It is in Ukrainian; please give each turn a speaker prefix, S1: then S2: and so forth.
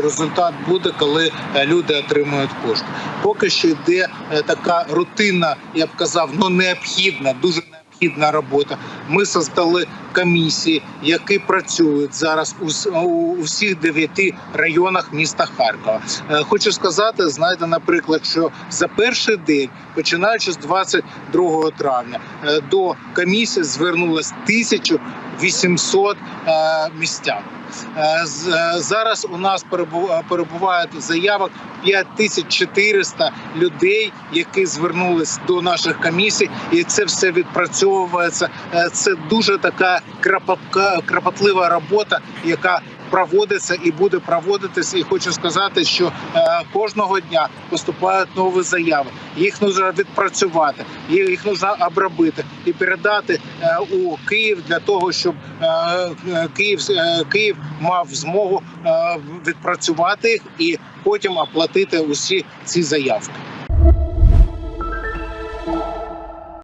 S1: Результат буде, коли е, люди отримують кошти. Поки що йде е, така рутинна, я б казав, ну необхідна, дуже необхідна робота. Ми создали комісії, які працюють зараз у, всіх дев'яти районах міста Харкова. Е, Хочу сказати, знаєте, наприклад, що за перший день, починаючи з 22 травня, е, до комісії звернулось 1800 е, містян. Зараз у нас перебу- перебувають заявок 5400 людей, які звернулись до наших комісій, і це все відпрацьовується. Е, Це дуже така крапотка- робота, яка проводиться і буде проводитися. І хочу сказати, що е, кожного дня поступають нові заяви. Їх потрібно відпрацювати, їх потрібно обробити і передати е, у Київ для того, щоб е, Київ Київ мав змогу відпрацювати їх і потім оплатити усі ці заявки.